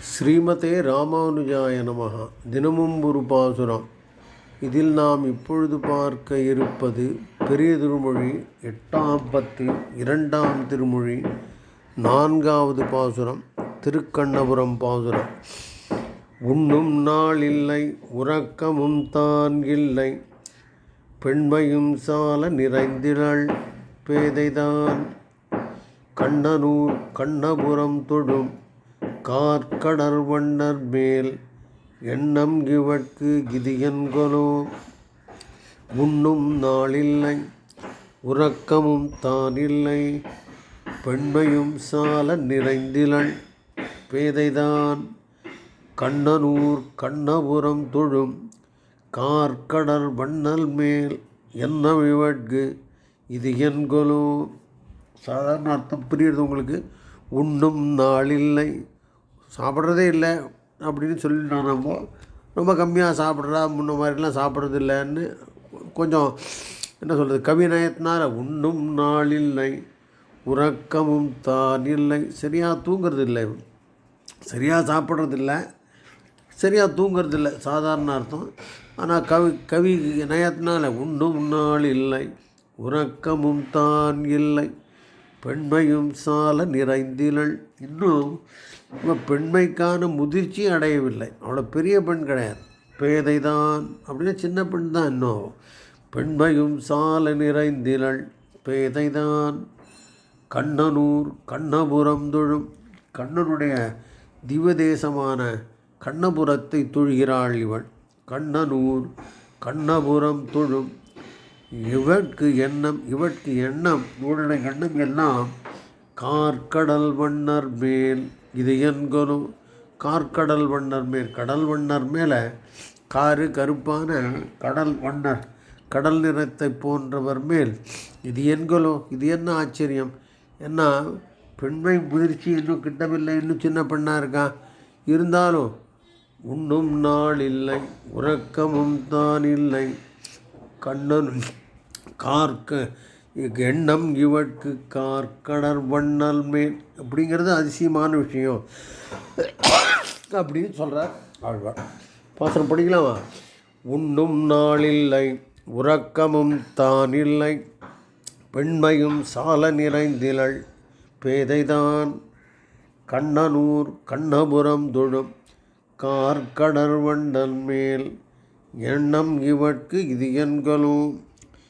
ஸ்ரீமதே ராமானுஜாய நமஹ. தினமும் ஒரு பாசுரம். இதில் நாம் இப்பொழுது பார்க்க இருப்பது பெரிய திருமொழி எட்டாம் பத்து இரண்டாம் திருமொழி நான்காவது பாசுரம் திருக்கண்ணபுரம் பாசுரம். உண்ணும் நாள் இல்லை உறக்கமும் தான் இல்லை. பெண்மையும் சால நிறைந்திரள் பேதைதான். கண்ணனூர் கண்ணபுரம் தொடும் கார்க்கடர் வண்ணர் மேல் எண்ணம் இவட்கு கிதியன்கொலோ உண்ணும் நாளில்லை உறக்கமும் தானில்லை பெண்மையும் சால நிறைந்திலள் பேதைதான். கண்ணனூர் கண்ணபுரம் தொழும் கார்க்கடர் வண்ணல் மேல் எண்ணம் இவட்கு இது என்கொலோ சாதாரண அர்த்தம் புரியுறது உங்களுக்கு? உண்ணும் நாளில்லை சாப்பிட்றதே இல்லை அப்படின்னு சொல்லிட்டோம் நம்ம ரொம்ப கம்மியாக சாப்பிட்றா முன்ன மாதிரிலாம் சாப்பிட்றது இல்லைன்னு கொஞ்சம் என்ன சொல்கிறது கவிநயத்தினால் உண்ணும் இல்லை உறக்கமும் தான் இல்லை சரியாக தூங்கிறது இல்லை சரியாக சாப்பிட்றது இல்லை சரியாக தூங்கிறது இல்லை சாதாரண அர்த்தம். ஆனால் கவி கவி நயத்தினால உண்ணும் நாள் இல்லை உறக்கமும் தான் இல்லை பெண்மையும் சால நிறைந்திலள். இன்னும் இவன் பெண்மைக்கான முதிர்ச்சி அடையவில்லை. அவ்வளோ பெரிய பெண் கிடையாது. பேதை தான் அப்படின்னா சின்ன பெண் தான் இன்னும். பெண்மையும் சால நிறைந்திலள். பேதை தான் கண்ணனூர் கண்ணபுரம் தொழும். கண்ணனுடைய திவதேசமான கண்ணபுரத்தை தொழுகிறாள் இவள். கண்ணனூர் கண்ணபுரம் தொழும். இவட்கு எண்ணம் இவட்கு எண்ணம் இவருடைய எண்ணம் எல்லாம் கார்க்கடல் வண்ணர் மேல். இது என்கொலும் கார்க்கடல் வண்ணர் மேல். கடல் வண்ணர் மேலே காரு கருப்பான கடல் வண்ணர் கடல் நிறத்தை போன்றவர் மேல். இது என்கொலோ இது என்ன ஆச்சரியம்? என்ன பெண்மை முதிர்ச்சி இன்னும் கிட்டவில்லை. இன்னும் சின்ன பெண்ணாக இருக்கா? இருந்தாலும் உண்ணும் நாள் இல்லை. உறக்கமும் தான் இல்லை. கண்ணன் கார்க்க எண்ணம் இவட்கு கார்கடர் வண்ணல் மேல். அப்படிங்கிறது அதிசயமான விஷயம். அப்படின்னு சொல்கிறார் ஆழ்வார். பாசனம் படிக்கலாமா? உண்ணும் நாளில்லை உறக்கமும் தானில்லை பெண்மையும் சால நிறைந்திலள் பேதைதான் கண்ணனூர் கண்ணபுரம் தொழும் கார்க்கடர் வண்டல் மேல். எண்ணம் இவட்கு இது என்களும்